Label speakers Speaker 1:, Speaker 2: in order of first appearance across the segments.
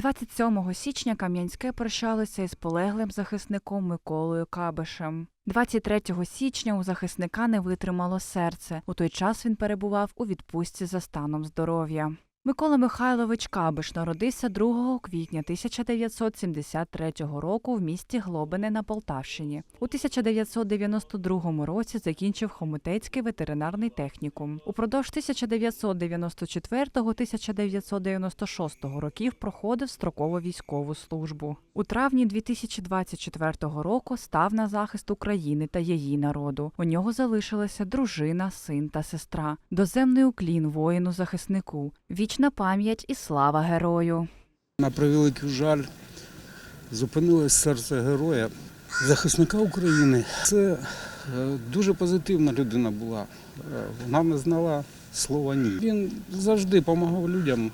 Speaker 1: 27 січня Кам'янське прощалося із полеглим захисником Миколою Кабишем. 23 січня у захисника не витримало серце. У той час він перебував у відпустці за станом здоров'я. Микола Михайлович Кабиш народився 2 квітня 1973 року в місті Глобине на Полтавщині. У 1992 році закінчив Хомутецький ветеринарний технікум. Упродовж 1994-1996 років проходив строкову військову службу. У травні 2024 року став на захист України та її народу. У нього залишилася дружина, син та сестра. Доземний уклін воїну захиснику. Вічна пам'ять і слава герою.
Speaker 2: На превеликий жаль, зупинилось серце героя, захисника України. Це е, дуже позитивна людина була. Е, Вона не знала слова ні. Він завжди допомагав людям.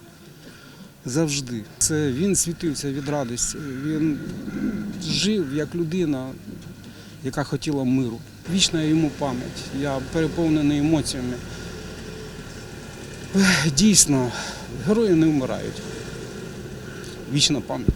Speaker 2: Завжди. Це він світився від радості. Він жив як людина, яка хотіла миру. Вічна йому пам'ять. Я переповнений емоціями. Дійсно, герої не вмирають. Вічна пам'ять.